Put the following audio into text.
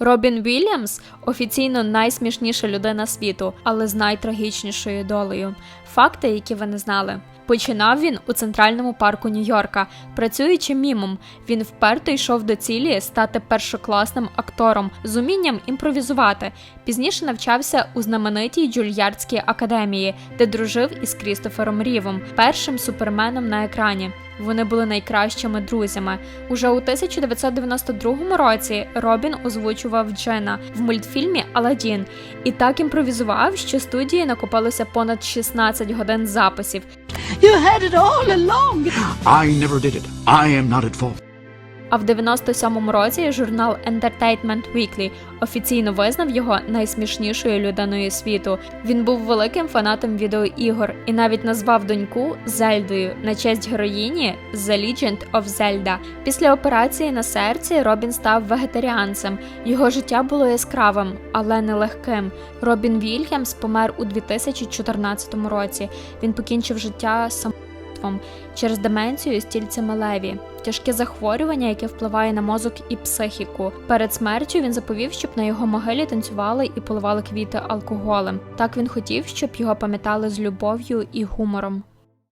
Робін Вільямс офіційно найсмішніша людина світу, але з найтрагічнішою долею. Факти, які ви не знали. Починав він у центральному парку Нью-Йорка. Працюючи мімом, він вперто йшов до цілі стати першокласним актором з умінням імпровізувати. Пізніше навчався у знаменитій Джульярдській академії, де дружив із Крістофером Рівом, першим суперменом на екрані. Вони були найкращими друзями. Уже у 1992 році Робін озвучував Джена в мультфільмі Аладдін і так імпровізував, що студії накопилося понад 16 годин записів. You had it all along. I never did it. I am not at fault. А в 97-му році журнал Entertainment Weekly офіційно визнав його найсмішнішою людиною світу. Він був великим фанатом відеоігор і навіть назвав доньку Зельдою на честь героїні The Legend of Zelda. Після операції на серці Робін став вегетаріанцем. Його життя було яскравим, але не легким. Робін Вільямс помер у 2014 році. Він покінчив життя сам через деменцію стільцями леві, тяжке захворювання, яке впливає на мозок і психіку. Перед смертю він заповів, щоб на його могилі танцювали і поливали квіти алкоголем. Так він хотів, щоб його пам'ятали з любов'ю і гумором.